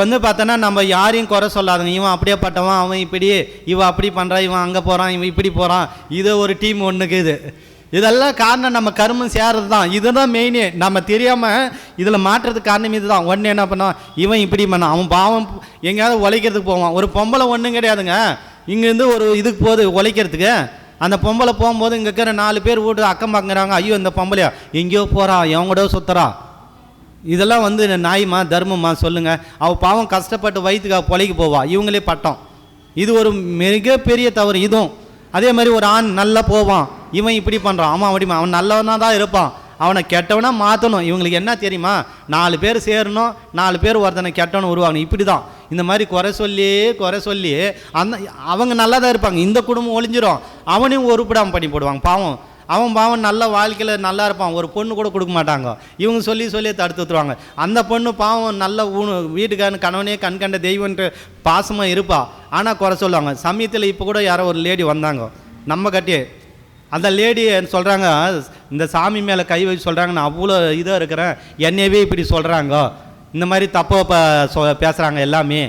வந்து பார்த்தோன்னா நம்ம யாரையும் குறை சொல்லாதுங்க. இவன் அப்படியே பட்டவன் அவன் இப்படி இவன் அப்படி பண்ணுறான் இவன் அங்கே போகிறான் இவன் இப்படி போகிறான் இது ஒரு டீம் ஒன்றுக்கு இது. இதெல்லாம் காரணம் நம்ம கருமம் சேர்றது தான் இதுதான் மெயினே நம்ம தெரியாமல் இதில் மாற்றுறதுக்கு காரணம் இதுதான். ஒன்று என்ன பண்ணான் இவன் இப்படி பண்ணான். அவன் பாவம் எங்கேயாவது உழைக்கிறதுக்கு போவான். ஒரு பொம்பளை ஒன்றும் கிடையாதுங்க. இங்கேருந்து ஒரு இதுக்கு போகுது உழைக்கிறதுக்கு. அந்த பொம்பளை போகும்போது இங்கே இருக்கிற நாலு பேர் வீட்டு அக்கம் பார்க்குறாங்க ஐயோ இந்த பொம்பளையா? எங்கேயோ போகிறா எவன் கூட இதெல்லாம் வந்து நாய்மா தர்மமா சொல்லுங்கள் அவள் பாவம் கஷ்டப்பட்டு வயிற்றுக்கு பொழைக்கு போவா. இவங்களே பட்டம். இது ஒரு மிகப்பெரிய தவறு. இதுவும் அதே மாதிரி ஒரு ஆண் நல்லா போவான். இவன் இப்படி பண்ணுறான் அவன் அப்படிமா அவன் நல்லவனாக தான் இருப்பான். அவனை கெட்டவனா மாற்றணும் இவங்களுக்கு என்ன தெரியுமா? நாலு பேர் சேரணும். நாலு பேர் ஒருத்தனை கெட்டவனு உருவாகணும். இப்படி தான் இந்த மாதிரி குறை சொல்லி குறை சொல்லி அந்த அவங்க நல்லா தான் இருப்பாங்க. இந்த குடும்பம் ஒளிஞ்சிரும். அவனையும் உருப்படாமல் பண்ணி போடுவாங்க. பாவம். அவன் பாவன் நல்ல வாழ்க்கையில் நல்லா இருப்பான். ஒரு பொண்ணு கூட கொடுக்க மாட்டாங்க. இவங்க சொல்லி சொல்லி தடுத்து விட்டுருவாங்க அந்த பொண்ணு பாவம் நல்ல ஊனு வீட்டுக்காரன் கணவனே கண் கண்ட தெய்வன்ட்டு பாசமாக இருப்பா. ஆனால் குறை சொல்லுவாங்க. சமயத்தில் இப்போ கூட யாரோ ஒரு லேடி வந்தாங்க. நம்ம கட்டியே. அந்த லேடி சொல்கிறாங்க இந்த சாமி மேலே கை வச்சு சொல்கிறாங்க நான் அவ்வளோ இதாக இருக்கிறேன். என்னையவே இப்படி சொல்கிறாங்க இந்த மாதிரி தப்போ ப சொ பேசுகிறாங்க எல்லாமே.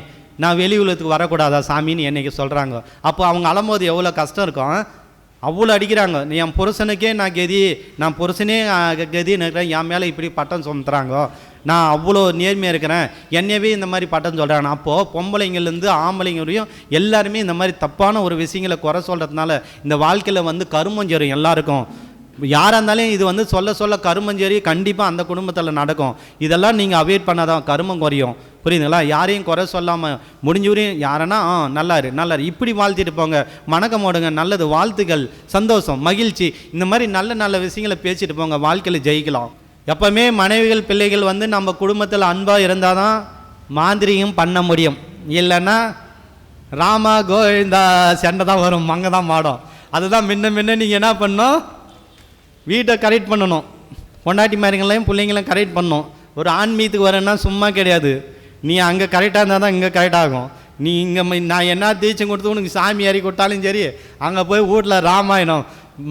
நான் வெளி உலகத்துக்கு வரக்கூடாதா சாமின்னு என்னைக்கு சொல்கிறாங்க அப்போ அவங்க அலம்போது எவ்வளோ கஷ்டம் இருக்கும்? அவ்வளோ அடிக்கிறாங்க. என் புருஷனுக்கே நான் கதி நான் புருஷனே கதி க- என் மேலே இப்படி பட்டம் சுமத்துறாங்க? நான் அவ்வளோ நேர்மையாக இருக்கிறேன். என்னையவே இந்த மாதிரி பட்டம் சொல்கிறாங்க அப்போது பொம்பளைங்கள்லேருந்து ஆம்பளைங்க வரையும் எல்லாருமே இந்த மாதிரி தப்பான ஒரு விஷயங்களை குறை சொல்கிறதுனால இந்த வாழ்க்கையில் வந்து கருமஞ்சரும் எல்லாருக்கும். யாராக இருந்தாலும் இது வந்து சொல்ல சொல்ல கருமஞ்சேரி கண்டிப்பாக அந்த குடும்பத்தில் நடக்கும். இதெல்லாம் நீங்கள் அவாய்ட் பண்ணாதான் கருமம் குறையும். புரியுதுங்களா? யாரையும் குறை சொல்லாமல் முடிஞ்சவரையும் யாரனா ஆ நல்லாரு நல்லாரு. இப்படி வாழ்த்திட்டு போங்க. மணக்கம் ஓடுங்க. நல்லது. வாழ்த்துக்கள். சந்தோஷம். மகிழ்ச்சி. இந்த மாதிரி நல்ல நல்ல விஷயங்களை பேசிட்டு போங்க. வாழ்க்கையில் ஜெயிக்கலாம். எப்போவுமே மனைவிகள் பிள்ளைகள் வந்து நம்ம குடும்பத்தில் அன்பாக இருந்தால் தான் மாந்திரியும் பண்ண முடியும். இல்லைன்னா ராமா கோவிந்தா சண்டை தான் வரும். மங்க தான் மாடும் அதுதான் முன்ன முன்ன நீங்கள் என்ன பண்ணோம் வீட்டை கரெக்ட் பண்ணணும். பொண்டாட்டி மாதிரிங்களையும் பிள்ளைங்களையும் கரெக்ட் பண்ணணும். ஒரு ஆன்மீகத்துக்கு வரேன்னா சும்மா கிடையாது. நீ அங்கே கரெக்டாக இருந்தால் தான் இங்கே கரெக்ட் ஆகும். நீ இங்கே நான் என்ன தீச்சம் கொடுத்து உனக்கு சாமி ஏறி கொடுத்தாலும் சரி அங்கே போய் வீட்டில் ராமாயணம்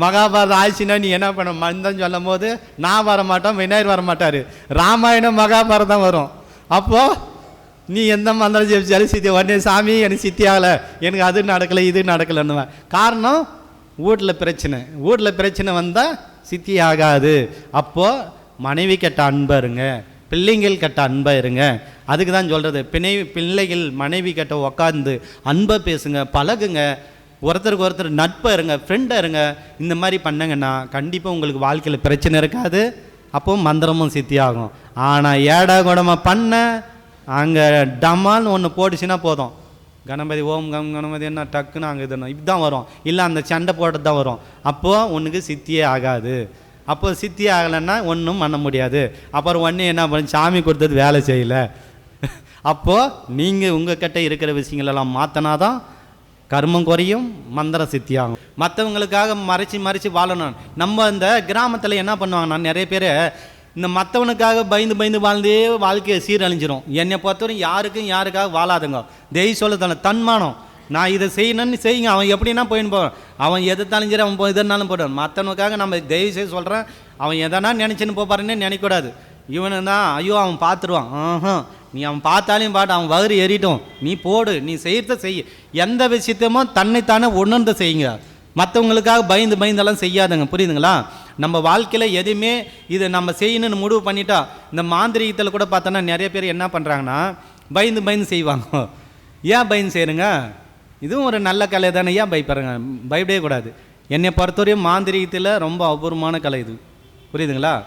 மகாபாரதம் ஆயிடுச்சுன்னா நீ என்ன பண்ண மந்தம் சொல்லும் போது நான் வர மாட்டோம் விநாயகர் வர மாட்டார் ராமாயணம் மகாபாரதம் வரும். அப்போது நீ எந்த மந்திரம் ஜெபிச்சாலும் சித்தி உடனே சாமி எனக்கு சித்தி ஆகலை. எனக்கு அது நடக்கலை இது நடக்கலைன்னு காரணம் வீட்டில் பிரச்சனை. வீட்டில் பிரச்சனை வந்தால் சித்தி ஆகாது அப்போது மனைவி கெட்ட அன்பை இருங்க பிள்ளைங்கள் கெட்ட அன்பை இருங்க. அதுக்கு தான் சொல்கிறது பிணை பிள்ளைகள் மனைவி கெட்ட உக்காந்து அன்பை பேசுங்க பழகுங்க. ஒருத்தருக்கு ஒருத்தர் நட்பை இருங்க ஃப்ரெண்டாக இருங்க. இந்த மாதிரி பண்ணுங்கன்னா கண்டிப்பாக உங்களுக்கு வாழ்க்கையில் பிரச்சனை இருக்காது. அப்போ மந்திரமும் சித்தி ஆகும் ஆனால் ஏடா குடமாக பண்ண? அங்கே டமால்னு ஒன்று போட்டுச்சுன்னா போதும். கணபதி ஓம் கம் கணபதி என்ன டக்குன்னு அங்கே இதுனா இப்படிதான் வரும். இல்லை அந்த சண்டை போட்டது தான் வரும். அப்போது உனக்கு சித்தியே ஆகாது. அப்போ சித்தி ஆகலைன்னா ஒன்றும் பண்ண முடியாது. அப்புறம் ஒன்று என்ன பண்ண சாமி கொடுத்தது வேலை செய்யலை. அப்போது நீங்கள் உங்கள் கிட்ட இருக்கிற விஷயங்களெல்லாம் மாற்றினா தான் கர்மம் குறையும் மந்திரம் சித்தியாகும். மற்றவங்களுக்காக மறைச்சி மறைச்சி வாழணும். நம்ம இந்த கிராமத்தில் என்ன பண்ணுவாங்கன்னா நிறைய பேர் இந்த மற்றவனுக்காக பயந்து பயந்து வாழ்ந்தே வாழ்க்கையை சீரழிஞ்சிரும். என்னை பொறுத்தவரை யாருக்கும் யாருக்காக வாழாதுங்க. தெய்வ சொல்ல தன்மானம். நான் இதை செய்யணும்னு செய்யுங்க. அவன் எப்படின்னா போயின்னு போவான். அவன் எதுத்தாலும் சரி அவன் போ- எதுனாலும் போடுவான் மற்றவனுக்காக நம்ம தயவு செய்ய சொல்கிறேன் அவன் எதனா நினச்சின்னு போப்பாருன்னு நினைக்கக்கூடாது. இவனு தான் ஐயோ அவன் பார்த்துருவான். ஆஹா. நீ அவன் பார்த்தாலையும் பாட்டு அவன் வயிறு ஏறிட்டோம். நீ போடு. நீ செய்யறத செய்ய எந்த விஷயத்தையுமோ தன்னைத்தானே உணர்ந்து செய்யுங்க. மற்றவங்களுக்காக பயந்து பயந்தெல்லாம் செய்யாதுங்க. புரியுதுங்களா? நம்ம வாழ்க்கையில் எதுவுமே இதை நம்ம செய்யணும்னு முடிவு பண்ணிட்டா இந்த மாந்திரிகத்தில் கூட பார்த்தோன்னா நிறைய பேர் என்ன பண்ணுறாங்கன்னா பயந்து பயந்து செய்வாங்க. ஏன் பயந்து செய்கிறங்க இதுவும் ஒரு நல்ல கலை தானே. ஏன் பயப்படுறாங்க? பயப்படவே கூடாது. என்னை பொறுத்தவரையும் மாந்திரீகத்தில் ரொம்ப அபூர்வமான கலை இது. புரியுதுங்களா?